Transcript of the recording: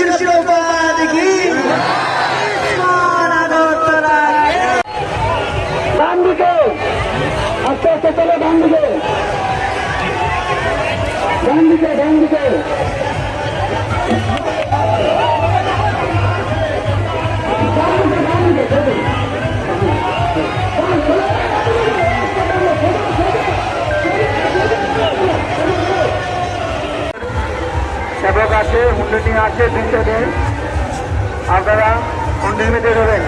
শিল্পবাদী বান্ধুকে আস্তে আস্তে চলে বান্ধুকে বান্ধুকে বান্ধুকে সেবক আছে হুন্ডি আছে দিনতে দেন আপনারা হুন্ডির মধ্যে দেবেন